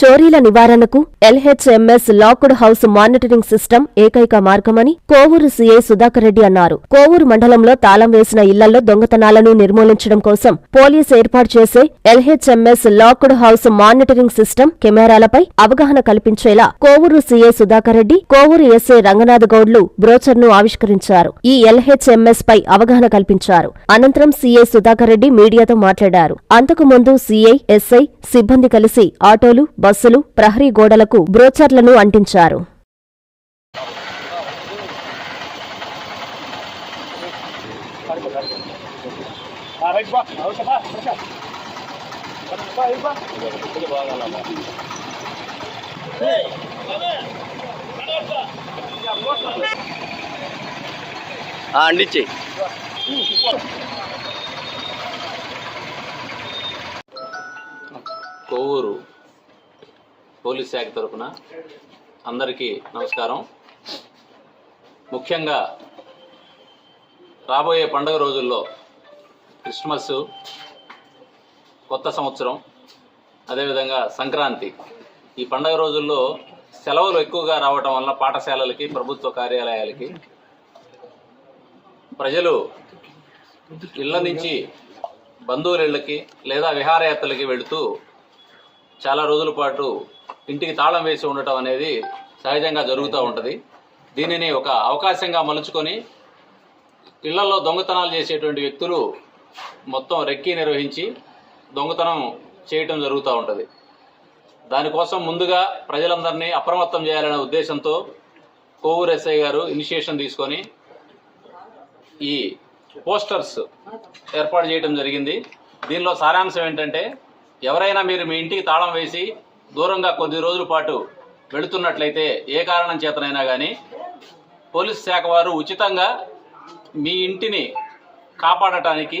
చోరీల నివారణకు LHMS locked house monitoring system ఏకైక మార్గమని కోవూరు సీఐ సుధాకర్ రెడ్డి అన్నారు. కోవూరు మండలంలో తాళం వేసిన ఇళ్ళలో దొంగతనాలను నిర్మూలించడం కోసం పోలీస్ ఏర్పాటు చేసే LHMS locked house monitoring system కెమెరాలపై అవగాహన కల్పించేలా కోవూరు సీఐ సుధాకర్ రెడ్డి కోవూరు ఎస్ఐ రంగనాథ్ గౌడ్లు బ్రోచర్ను ఆవిష్కరించారు. ఈ ఎల్హెచ్ఎంఎస్ పై అవగాహన కల్పించారు. అనంతరం సీఐ సుధాకర్ రెడ్డి మీడియాతో మాట్లాడారు. అంతకు ముందు సీఐ ఎస్ఐ సిబ్బంది కలిసి ఆటోలు బస్సులు ప్రహరీ గోడలకు బ్రోచర్లను అంటించారు. అండిచ్చి కోవూరు. పోలీస్ శాఖ తరఫున అందరికీ నమస్కారం. ముఖ్యంగా రాబోయే పండుగ రోజుల్లో క్రిస్మస్ కొత్త సంవత్సరం అదేవిధంగా సంక్రాంతి ఈ పండుగ రోజుల్లో సెలవులు ఎక్కువగా రావటం వల్ల పాఠశాలలకి ప్రభుత్వ కార్యాలయాలకి ప్రజలు ఇళ్ళ నుంచి బంధువుల ఇళ్ళకి లేదా విహారయాత్రలకి వెళుతూ చాలా రోజుల పాటు ఇంటికి తాళం వేసి ఉండటం అనేది సహజంగా జరుగుతూ ఉంటుంది. దీనిని ఒక అవకాశంగా మలుచుకొని ఇళ్ళలో దొంగతనాలు చేసేటువంటి వ్యక్తులు మొత్తం రెక్కి నిర్వహించి దొంగతనం చేయటం జరుగుతూ ఉంటుంది. దానికోసం ముందుగా ప్రజలందరినీ అప్రమత్తం చేయాలనే ఉద్దేశంతో కోవూరు ఎస్ఐ గారు ఇనిషియేషన్ తీసుకొని ఈ పోస్టర్స్ ఏర్పాటు చేయడం జరిగింది. దీనిలో సారాంశం ఏంటంటే ఎవరైనా మీరు మీ ఇంటికి తాళం వేసి దూరంగా కొద్ది రోజుల పాటు వెళుతున్నట్లయితే ఏ కారణం చేతనైనా కానీ పోలీస్ శాఖ వారు ఉచితంగా మీ ఇంటిని కాపాడటానికి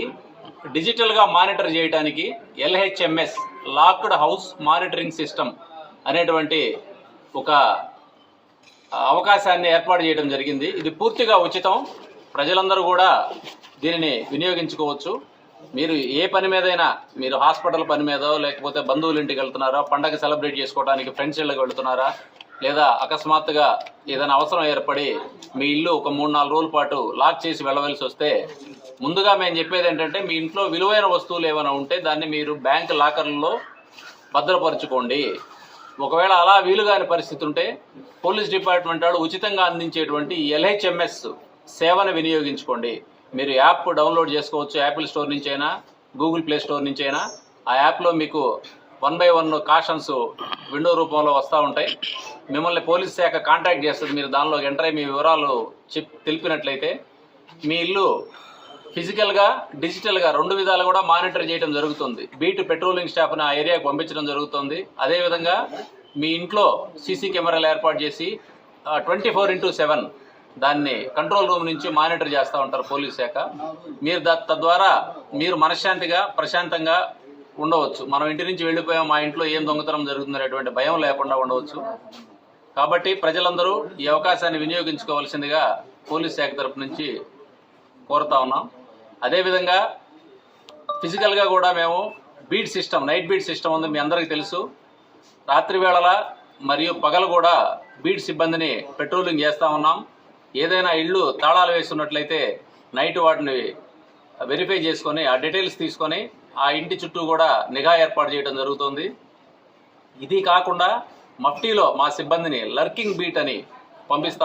డిజిటల్గా మానిటర్ చేయడానికి LHMS locked house monitoring system అనేటువంటి ఒక అవకాశాన్ని ఏర్పాటు చేయడం జరిగింది. ఇది పూర్తిగా ఉచితం. ప్రజలందరూ కూడా దీనిని వినియోగించుకోవచ్చు. మీరు ఏ పని మీదైనా మీరు హాస్పిటల్ పని మీదో లేకపోతే బంధువుల ఇంటికి వెళ్తున్నారా పండగ సెలబ్రేట్ చేసుకోవడానికి ఫ్రెండ్స్ ఇళ్ళకి వెళ్తున్నారా లేదా అకస్మాత్తుగా ఏదైనా అవసరం ఏర్పడి మీ ఇల్లు ఒక మూడు నాలుగు రోజుల పాటు లాక్ చేసి వెళ్ళవలసి వస్తే ముందుగా మేము చెప్పేది ఏంటంటే మీ ఇంట్లో విలువైన వస్తువులు ఏమైనా ఉంటే దాన్ని మీరు బ్యాంక్ లాకర్లలో భద్రపరచుకోండి. ఒకవేళ అలా వీలు కాని పరిస్థితి ఉంటే పోలీస్ డిపార్ట్మెంట్ వాడు ఉచితంగా అందించేటువంటి ఎల్హెచ్ఎంఎస్ సేవను వినియోగించుకోండి. మీరు యాప్ డౌన్లోడ్ చేసుకోవచ్చు. యాపిల్ స్టోర్ నుంచి అయినా గూగుల్ ప్లే స్టోర్ నుంచి అయినా ఆ యాప్లో మీకు one by one cautions window రూపంలో వస్తూ ఉంటాయి. మిమ్మల్ని పోలీస్ శాఖ కాంటాక్ట్ చేస్తుంది. మీరు దానిలో ఎంటర్ అయ్యి మీ వివరాలు చెప్ తెలిపినట్లయితే మీ ఇల్లు ఫిజికల్గా డిజిటల్గా రెండు విధాలు కూడా మానిటర్ చేయడం జరుగుతుంది. బీట్ పెట్రోలింగ్ స్టాఫ్ని ఆ ఏరియాకి పంపించడం జరుగుతుంది. అదేవిధంగా మీ ఇంట్లో సీసీ కెమెరాలు ఏర్పాటు చేసి ట్వంటీ ఫోర్ ఇంటూ సెవెన్ దాన్ని కంట్రోల్ రూమ్ నుంచి మానిటర్ చేస్తూ ఉంటారు పోలీస్ శాఖ. మీరు తద్వారా మీరు మనశ్శాంతిగా ప్రశాంతంగా ఉండవచ్చు. మనం ఇంటి నుంచి వెళ్ళిపోయాం మా ఇంట్లో ఏం దొంగతనం జరుగుతుందనేటువంటి భయం లేకుండా ఉండవచ్చు. కాబట్టి ప్రజలందరూ ఈ అవకాశాన్ని వినియోగించుకోవాల్సిందిగా పోలీస్ శాఖ తరపు నుంచి కోరుతా ఉన్నాం. అదేవిధంగా ఫిజికల్గా కూడా మేము beat system night beat system ఉంది మీ అందరికీ తెలుసు. రాత్రి వేళల మరియు పగలు కూడా బీట్ సిబ్బందిని పెట్రోలింగ్ చేస్తూ ఉన్నాం. ఏదైనా ఇళ్ళు తాళాలు వేసున్నట్లయితే నైట్ వాటిని వెరిఫై చేసుకొని ఆ డీటెయిల్స్ తీసుకొని ఆ ఇంటి చుట్టూ కూడా నిఘా ఏర్పాటు చేయడం జరుగుతుంది. ఇది కాకుండా మఫ్టీలో మా సిబ్బందిని లర్కింగ్ బీట్ అని పంపిస్తాం.